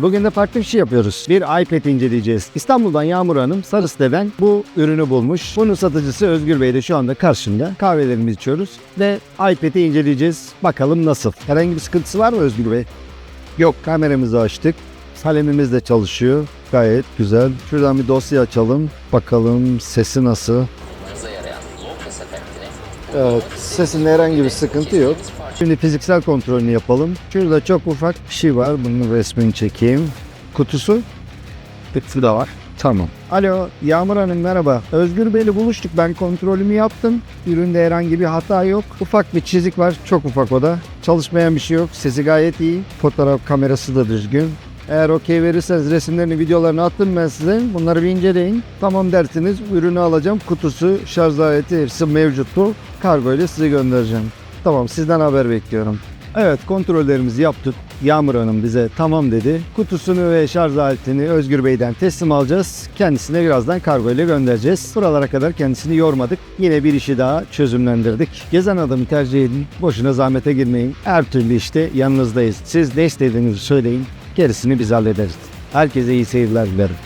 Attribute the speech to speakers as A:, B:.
A: Bugün de farklı bir şey yapıyoruz. Bir iPad inceleyeceğiz. İstanbul'dan Yağmur Hanım sarı siteden bu ürünü bulmuş. Bunun satıcısı Özgür Bey de şu anda karşımda. Kahvelerimizi içiyoruz ve iPad'i inceleyeceğiz. Bakalım nasıl? Herhangi bir sıkıntısı var mı Özgür Bey? Yok. Kameramızı açtık. Kalemimiz de çalışıyor. Gayet güzel. Şuradan bir dosya açalım. Bakalım sesi nasıl? Evet, sesinde herhangi bir sıkıntı yok. Şimdi fiziksel kontrolünü yapalım. Şurada çok ufak bir şey var. Bunun resmini çekeyim. Kutusu? Kutusu da var. Tamam. Alo, Yağmur Hanım merhaba. Özgür Bey'le buluştuk. Ben kontrolümü yaptım. Üründe herhangi bir hata yok. Ufak bir çizik var. Çok ufak o da. Çalışmayan bir şey yok. Sesi gayet iyi. Fotoğraf kamerası da düzgün. Eğer okey verirseniz resimlerini, videolarını attım ben size. Bunları bir inceleyin. Tamam dersiniz. Ürünü alacağım. Kutusu, şarj aleti hepsi mevcuttu. Kargo ile size göndereceğim. Tamam sizden haber bekliyorum. Evet kontrollerimizi yaptık. Yağmur Hanım bize tamam dedi. Kutusunu ve şarj aletini Özgür Bey'den teslim alacağız. Kendisine birazdan kargo ile göndereceğiz. Buralara kadar kendisini yormadık. Yine bir işi daha çözümlendirdik. Gezen adamı tercih edin. Boşuna zahmete girmeyin. Her türlü işte yanınızdayız. Siz ne istediğinizi söyleyin. Gerisini biz hallederiz. Herkese iyi seyirler dilerim.